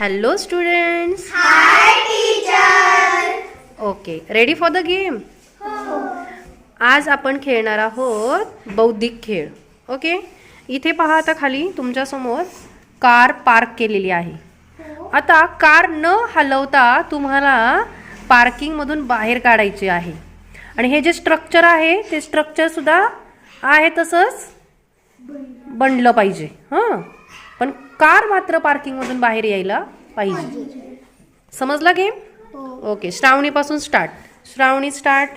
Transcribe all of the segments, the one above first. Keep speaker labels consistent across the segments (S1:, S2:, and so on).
S1: Hello students okay ready for the game आज आपण खेळणार आहोत बौद्धिक खेळ. ओके इथे पहा आता खाली तुमच्यासमोर कार पार्क केलेली आहे. आता कार न हलवता तुम्हाला पार्किंगमधून बाहेर काढायची आहे. आणि हे जे स्ट्रक्चर आहे ते स्ट्रक्चर सुद्धा आहे तसंच बनलं पाहिजे. हां? पण कार मात्र पार्किंगमधून बाहेर यायला पाहिजे. समजला गेम ओके श्रावणीपासून स्टार्ट श्रावणी स्टार्ट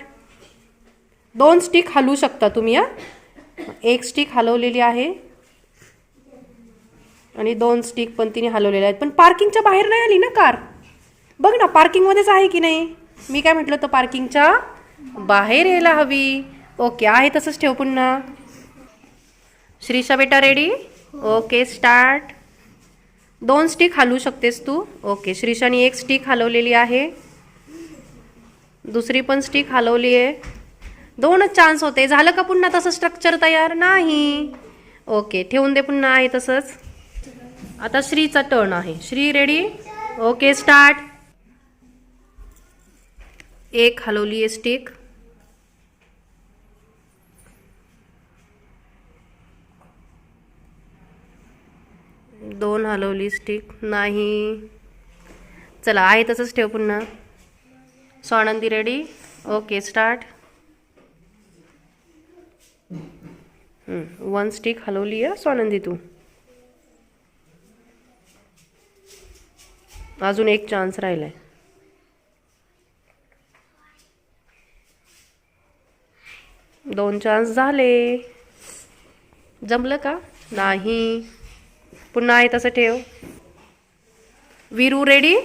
S1: दोन स्टिक हलवू शकता तुम्ही हा? एक स्टिक हलवलेली आहे आणि दोन स्टिक पण तिने हलवलेल्या आहेत. पण पार्किंगच्या बाहेर नाही आली ना कार? बघ ना पार्किंगमध्येच आहे की नाही? मी काय म्हटलं तर पार्किंगच्या बाहेर यायला हवी. ओके आहे तसंच ठेव पुन्हा. श्रीषा बेटा रेडी ओके स्टार्ट. दोन स्टिक हलवू शकतेस तू. ओके श्रीशानी एक स्टिक हलवलेली आहे. दुसरी पण स्टिक हलवली आहे. दोनच चान्स होते. झालं का पुन्हा तसं स्ट्रक्चर तयार? नाही. ओके ठेवून दे पुन्हा आहे तसंच. आता श्रीचा टर्न आहे. श्री रेडी ओके स्टार्ट एक हलवली आहे स्टिक. दोन हलवली स्टिक नाही. चला आहे तसंच ठेव पुन्हा. Swanandi ready okay start one stick हलवली आहे स्वानंदी तू. अजून एक चान्स राहिला आहे दोन चान्स झाले. जमलं का? नाही. पुन्हा आहे तसं ठेव. Viru ready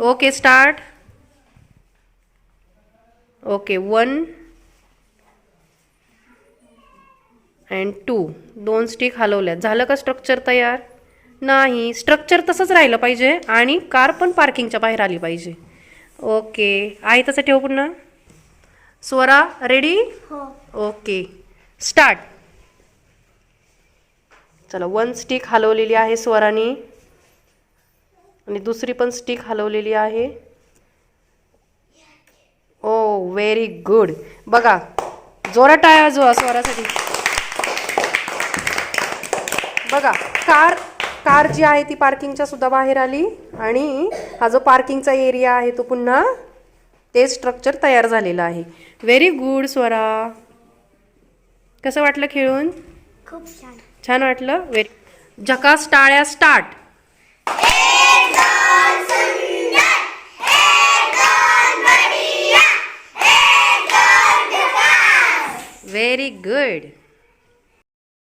S1: okay start okay one and two दोन स्टिक हलवल्यात. झालं का स्ट्रक्चर तयार? नाही. स्ट्रक्चर तसंच राहिलं पाहिजे आणि कार पण पार्किंगच्या बाहेर आली पाहिजे. ओके आहे तसं ठेव पुन्हा. स्वरा रेडी ओके स्टार्ट चला वन स्टिक हलवलेली आहे स्वराने. आणि दुसरी पण स्टिक हलवलेली आहे. ओ व्हेरी गुड बघा जोरा टाळ्या जो स्वरासाठी. बघा कार कार जी आहे ती पार्किंगच्या सुद्धा बाहेर आली. आणि हा जो पार्किंगचा एरिया आहे तो पुन्हा ते स्ट्रक्चर तयार झालेलं आहे. Very good Swara. कसं वाटलं खेळून?
S2: खूप छान.
S1: छान वाटलं. व्हेरी झकास टाळ्या स्टार्ट व्हेरी गुड